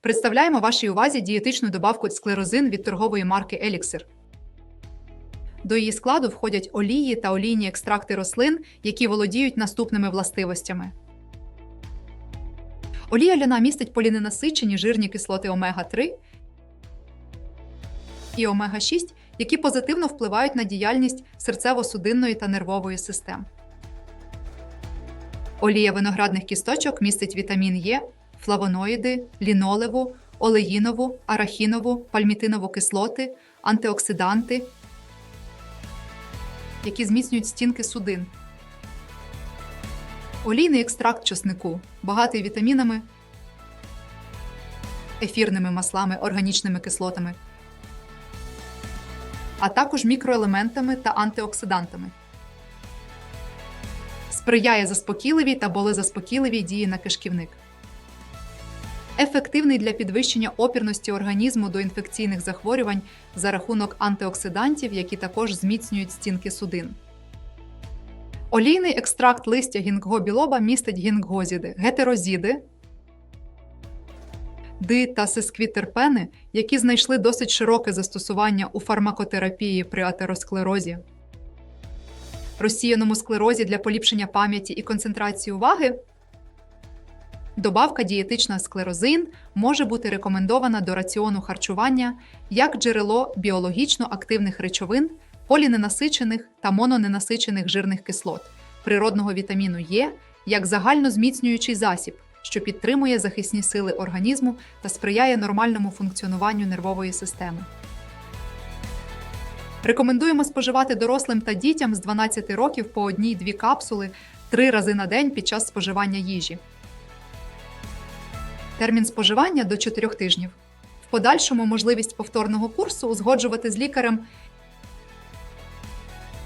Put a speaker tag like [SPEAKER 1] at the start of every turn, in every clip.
[SPEAKER 1] Представляємо вашій увазі дієтичну добавку склерозин від торгової марки Еліксир. До її складу входять олії та олійні екстракти рослин, які володіють наступними властивостями. Олія ляна містить поліненасичені жирні кислоти омега-3 і омега-6, які позитивно впливають на діяльність серцево-судинної та нервової систем. Олія виноградних кісточок містить вітамін Е, флавоноїди, лінолеву, олеїнову, арахінову, пальмітинову кислоти, антиоксиданти, які зміцнюють стінки судин. Олійний екстракт чеснику багатий вітамінами, ефірними маслами, органічними кислотами, а також мікроелементами та антиоксидантами. Сприяє заспокійливій та болезаспокійливій дії на кишківник. Ефективний для підвищення опірності організму до інфекційних захворювань за рахунок антиоксидантів, які також зміцнюють стінки судин. Олійний екстракт листя гінгго білоба містить гінггозіди, гетерозіди, ди та сесквітерпени, які знайшли досить широке застосування у фармакотерапії при атеросклерозі, розсіяному склерозі для поліпшення пам'яті і концентрації уваги. Добавка дієтична склерозин може бути рекомендована до раціону харчування як джерело біологічно активних речовин, поліненасичених та мононенасичених жирних кислот, природного вітаміну Е як загальнозміцнюючий засіб, що підтримує захисні сили організму та сприяє нормальному функціонуванню нервової системи. Рекомендуємо споживати дорослим та дітям з 12 років по одній-дві капсули три рази на день під час споживання їжі. Термін споживання до 4 тижнів. В подальшому можливість повторного курсу узгоджувати з лікарем.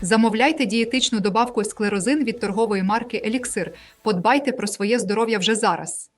[SPEAKER 1] Замовляйте дієтичну добавку склерозин від торгової марки Еліксир. Подбайте про своє здоров'я вже зараз.